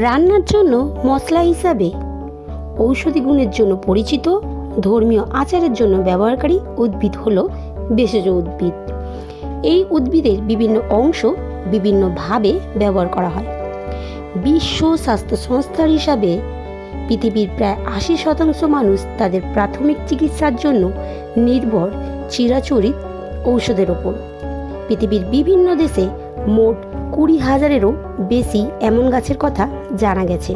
রান্নার জন্য মশলা হিসাবে ঔষধি গুণের জন্য পরিচিত, ধর্মীয় আচারের জন্য ব্যবহারকারী উদ্ভিদ হল ভেষজ উদ্ভিদ। এই উদ্ভিদের বিভিন্ন অংশ বিভিন্নভাবে ব্যবহার করা হয়। বিশ্ব স্বাস্থ্য সংস্থার হিসাবে পৃথিবীর প্রায় আশি শতাংশ মানুষ তাদের প্রাথমিক চিকিৎসার জন্য নির্ভর চিরাচরিত ঔষধের ওপর। পৃথিবীর বিভিন্ন দেশে মোট কুড়ি হাজারেরও বেশি এমন গাছের কথা জানা গেছে,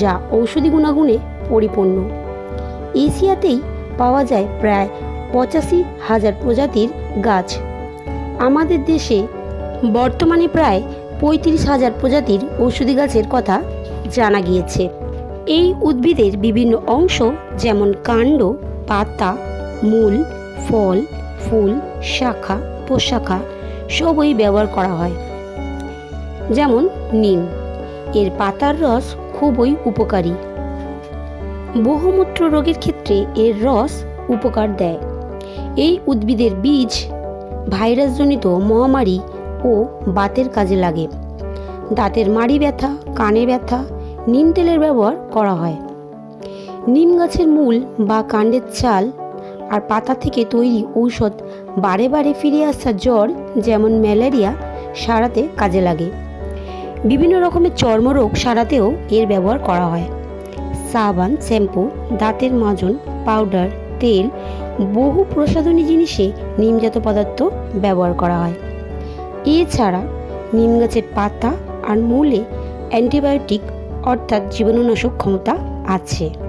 যা ঔষধি গুণাগুণে পরিপূর্ণ। এশিয়াতেই পাওয়া যায় প্রায় পঁচাশি হাজার প্রজাতির গাছ। আমাদের দেশে বর্তমানে প্রায় পঁয়ত্রিশ হাজার প্রজাতির ঔষধি গাছের কথা জানা গিয়েছে। এই উদ্ভিদের বিভিন্ন অংশ যেমন কাণ্ড, পাতা, মূল, ফল, ফুল, শাখা প্রশাখা সবই ব্যবহার করা হয়। যেমন নিম। এর পাতার রস খুবই উপকারী। বহুমূত্র রোগের ক্ষেত্রে এর রস উপকার দেয়। এই উদ্ভিদের বীজ ভাইরাসজনিত মহামারী ও বাতের কাজে লাগে। দাঁতের মাড়ি ব্যথা, কানে ব্যথা, নিম তেলের ব্যবহার করা হয়। নিম গাছের মূল বা কাণ্ডের চাল আর পাতা থেকে তৈরি ঔষধ বারে বারে ফিরে আসা জ্বর যেমন ম্যালেরিয়া সারাতে কাজে লাগে। বিভিন্ন রকমের চর্মরোগ সারাতেও এর ব্যবহার করা হয়। সাবান, শ্যাম্পু, দাঁতের মাজন, পাউডার, তেল, বহু প্রসাধনী জিনিসে নিমজাত পদার্থ ব্যবহার করা হয়। এছাড়া নিম গাছের পাতা আর মূলে অ্যান্টিবায়োটিক অর্থাৎ জীবাণুনাশক ক্ষমতা আছে।